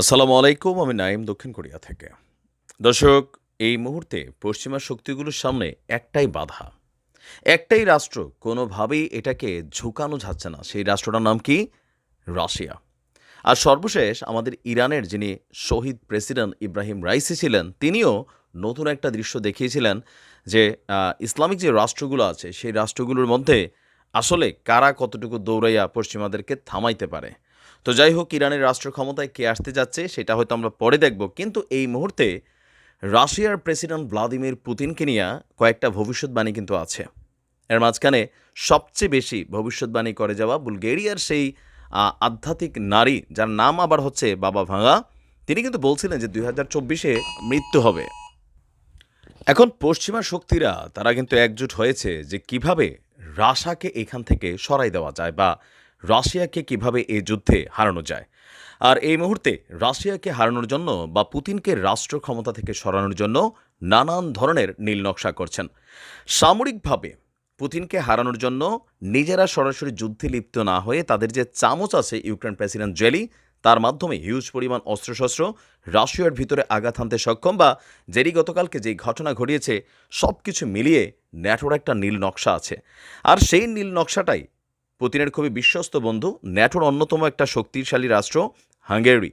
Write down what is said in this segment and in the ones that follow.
আসসালামু আলাইকুম, আমি নাইম দক্ষিণ কোরিয়া থেকে। দর্শক, এই মুহূর্তে পশ্চিমা শক্তিগুলোর সামনে একটাই বাধা। একটাই রাষ্ট্র, কোনোভাবেই এটাকে ঝুঁকানো যাচ্ছে না। সেই রাষ্ট্রটার নাম কি? রাশিয়া। আর সর্বশেষ আমাদের ইরানের যিনি শহীদ প্রেসিডেন্ট ইব্রাহিম রাইসি ছিলেন, তিনিও নতুন একটা দৃশ্য দেখিয়েছিলেন যে ইসলামিক যে রাষ্ট্রগুলো আছে, সেই রাষ্ট্রগুলোর মধ্যে আসলে কারা কতটুকু দৌড়াইয়া পশ্চিমাদেরকে থামাইতে পারে। তো যাই হোক, ইরানের রাষ্ট্র ক্ষমতায় কে আসতে যাচ্ছে সেটা হয়তো আমরা পরে দেখব। কিন্তু এই মুহূর্তে রাশিয়ার প্রেসিডেন্ট ভ্লাদিমির পুতিনকে নিয়ে কয়েকটা ভবিষ্যৎবাণী কিন্তু আছে। এর মাঝখানে সবচেয়ে বেশি ভবিষ্যৎবাণী করে যাওয়া বুলগেরিয়ার সেই আধ্যাত্মিক নারী, যার নাম আবার হচ্ছে বাবা ভাঙা। তিনি কিন্তু বলছিলেন যে দুই হাজার মৃত্যু হবে। এখন পশ্চিমা শক্তিরা, তারা কিন্তু একজোট হয়েছে যে কীভাবে রাশাকে এখান থেকে সরাই দেওয়া যায় বা রাশিয়াকে কীভাবে এই যুদ্ধে হারানো যায়? আর এই মুহূর্তে রাশিয়াকে হারানোর জন্য বা পুতিনকে রাষ্ট্র ক্ষমতা থেকে সরানোর জন্য নানান ধরনের নীল নকশা করছেন। সামরিকভাবে পুতিনকে হারানোর জন্য নিজেরা সরাসরি যুদ্ধে লিপ্ত না হয়ে তাদের যে চামচ আছে ইউক্রেন প্রেসিডেন্ট জেলি, তার মাধ্যমে হিউজ পরিমাণ অস্ত্রশস্ত্র রাশিয়ার ভিতরে আঘাত হানতে সক্ষম বা জেরি গতকালকে যে ঘটনা ঘটিয়েছে সব কিছু মিলিয়ে ন্যাটোর একটা নীল নকশা আছে। আর সেই নীল নকশাটাই পুতিনের খুবই বিশ্বস্ত বন্ধু, ন্যাটোর অন্যতম একটা শক্তিশালী রাষ্ট্র, হাঙ্গেরি।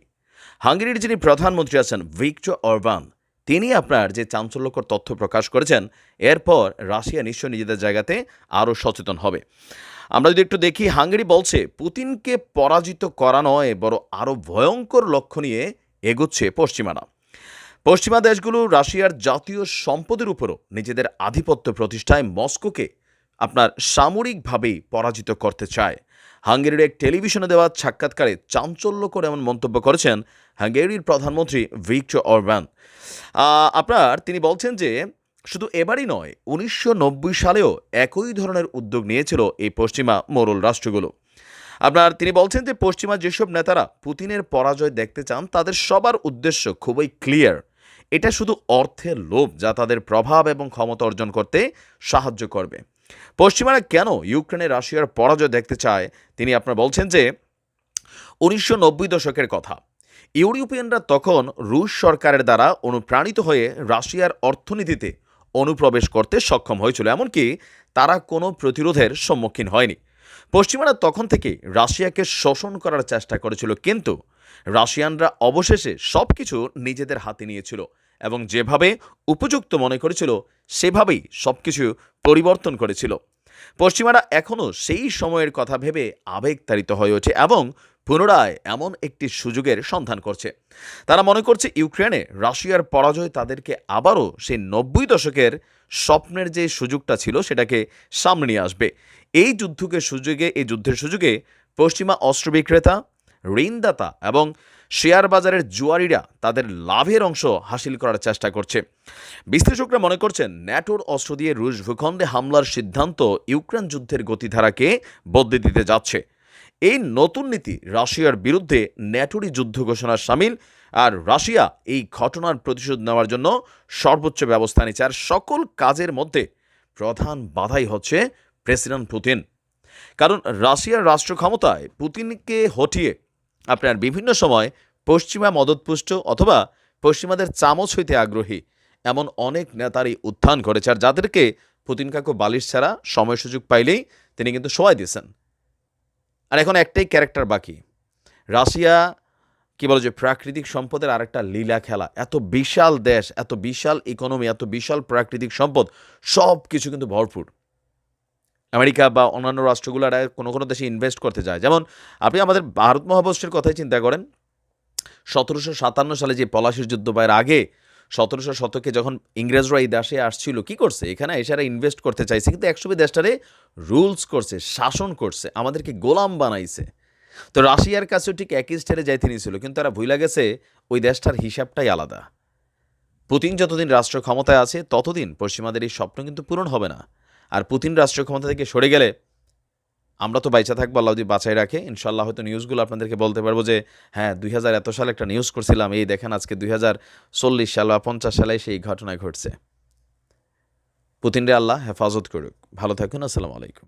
হাঙ্গেরির যিনি প্রধানমন্ত্রী আছেন, ভিক্টর অরবান, তিনি আপনার যে চাঞ্চল্যকর তথ্য প্রকাশ করেছেন, এরপর রাশিয়া নিশ্চয় নিজেদের জায়গাতে আরও সচেতন হবে। আমরা যদি একটু দেখি, হাঙ্গেরি বলছে, পুতিনকে পরাজিত করা নয় বড় আরও ভয়ঙ্কর লক্ষ্য নিয়ে এগোচ্ছে পশ্চিমারা। পশ্চিমা দেশগুলো রাশিয়ার জাতীয় সম্পদের উপরও নিজেদের আধিপত্য প্রতিষ্ঠায় মস্কোকে আপনার সামরিকভাবেই পরাজিত করতে চায়। হাঙ্গেরির এক টেলিভিশনে দেওয়া সাক্ষাৎকারে চাঞ্চল্যকর এমন মন্তব্য করেছেন হাঙ্গেরির প্রধানমন্ত্রী ভিক্টর অরবান। আপনার তিনি বলছেন যে, শুধু এবারই নয়, উনিশশো সালেও একই ধরনের উদ্যোগ নিয়েছিল এই পশ্চিমা মোরল রাষ্ট্রগুলো। আপনার তিনি বলছেন যে, পশ্চিমা যেসব নেতারা পুতিনের পরাজয় দেখতে চান, তাদের সবার উদ্দেশ্য খুবই ক্লিয়ার। এটা শুধু অর্থের লোভ যা তাদের প্রভাব এবং ক্ষমতা অর্জন করতে সাহায্য করবে। পশ্চিমারা কেন ইউক্রেনে রাশিয়ার পরাজয় দেখতে চায়, তিনি আপনার বলছেন যে, উনিশশো নব্বই দশকের কথা। ইউরোপিয়ানরা তখন রুশ সরকারের দ্বারা অনুপ্রাণিত হয়ে রাশিয়ার অর্থনীতিতে অনুপ্রবেশ করতে সক্ষম হয়েছিল, এমনকি তারা কোনো প্রতিরোধের সম্মুখীন হয়নি। পশ্চিমারা তখন থেকে রাশিয়াকে শোষণ করার চেষ্টা করেছিল, কিন্তু রাশিয়ানরা অবশেষে সব কিছু নিজেদের হাতে নিয়েছিল। এবং যেভাবে উপযুক্ত মনে করেছিল, সেভাবেই সব কিছু পরিবর্তন করেছিল। পশ্চিমারা এখনও সেই সময়ের কথা ভেবে আবেগতাড়িত হয়ে ওঠে এবং পুনরায় এমন একটি সুযোগের সন্ধান করছে। তারা মনে করছে ইউক্রেনে রাশিয়ার পরাজয় তাদেরকে আবারও সেই নব্বই দশকের স্বপ্নের যে সুযোগটা ছিল, সেটাকে সামনে নিয়ে আসবে। এই যুদ্ধকে সুযোগে, এই যুদ্ধের সুযোগে পশ্চিমা অস্ত্র বিক্রেতা ঋণদাতা এবং শেয়ার বাজারের জুয়ারিরা তাদের লাভের অংশ হাসিল করার চেষ্টা করছে। বিশ্লেষকরা মনে করছেন, ন্যাটোর অস্ত্র দিয়ে রুশ ভূখণ্ডে হামলার সিদ্ধান্ত ইউক্রেন যুদ্ধের গতিধারাকে বদলে দিতে যাচ্ছে। এই নতুন নীতি রাশিয়ার বিরুদ্ধে ন্যাটোরই যুদ্ধ ঘোষণার সামিল, আর রাশিয়া এই ঘটনার প্রতিশোধ নেওয়ার জন্য সর্বোচ্চ ব্যবস্থা নিচ্ছে। আর সকল কাজের মধ্যে প্রধান বাধাই হচ্ছে প্রেসিডেন্ট পুতিন। কারণ রাশিয়ার রাষ্ট্র ক্ষমতায় পুতিনকে হটিয়ে আপনার বিভিন্ন সময় পশ্চিমা মদতপুষ্ট অথবা পশ্চিমাদের চামচ হইতে আগ্রহী এমন অনেক নেতারই উত্থান ঘটেছে, আর যাদেরকে পুতিন কাকু বালিশ ছাড়া সময় সুযোগ পাইলেই তিনি কিন্তু সবাই দিয়েছেন। আর এখন একটাই ক্যারেক্টার বাকি। রাশিয়া, কি বলে যে, প্রাকৃতিক সম্পদের আরেকটা লীলা খেলা। এত বিশাল দেশ, এত বিশাল ইকোনমি এত বিশাল প্রাকৃতিক সম্পদ সব কিছু কিন্তু ভরপুর। আমেরিকা বা অন্যান্য রাষ্ট্রগুলো কোনো কোনো দেশে ইনভেস্ট করতে যায়। যেমন আপনি আমাদের ভারত মহাবর্ষের কথাই চিন্তা করেন। সতেরোশো সাতান্ন সালে যে পলাশির যুদ্ধ বা আগে সতেরোশো শতকে যখন ইংরেজরা এই দেশে আসছিল, কি করছে? এখানে এসারা ইনভেস্ট করতে চাইছে, কিন্তু একসময় দেশটারে রুলস করছে, শাসন করছে, আমাদেরকে গোলাম বানাইছে। তো রাশিয়ার কাছেও ঠিক একই স্টেরে যাইতে নিয়েছিল কিন্তু তারা ভুলে গেছে, ওই দেশটার হিসাবটাই আলাদা। পুতিন যতদিন রাষ্ট্র ক্ষমতায় আছে, ততদিন পশ্চিমাদের এই স্বপ্ন কিন্তু পূরণ হবে না। আর পুতিন রাষ্ট্র ক্ষমতা থেকে সরে গেলে আমরা তো বাইচা থাকব, আল্লাহ যদি বাঁচাই রাখে ইনশাল্লাহ হয়তো নিউজগুলো আপনাদেরকে বলতে পারব যে হ্যাঁ দুই হাজার এত সালে একটা নিউজ করছিলাম, এই দেখেন আজকে দুই হাজার চল্লিশ সাল বা পঞ্চাশ সালে সেই ঘটনা ঘটছে। পুতিনরে আল্লাহ হেফাজত করুক। ভালো থাকুন, আসসালামু আলাইকুম।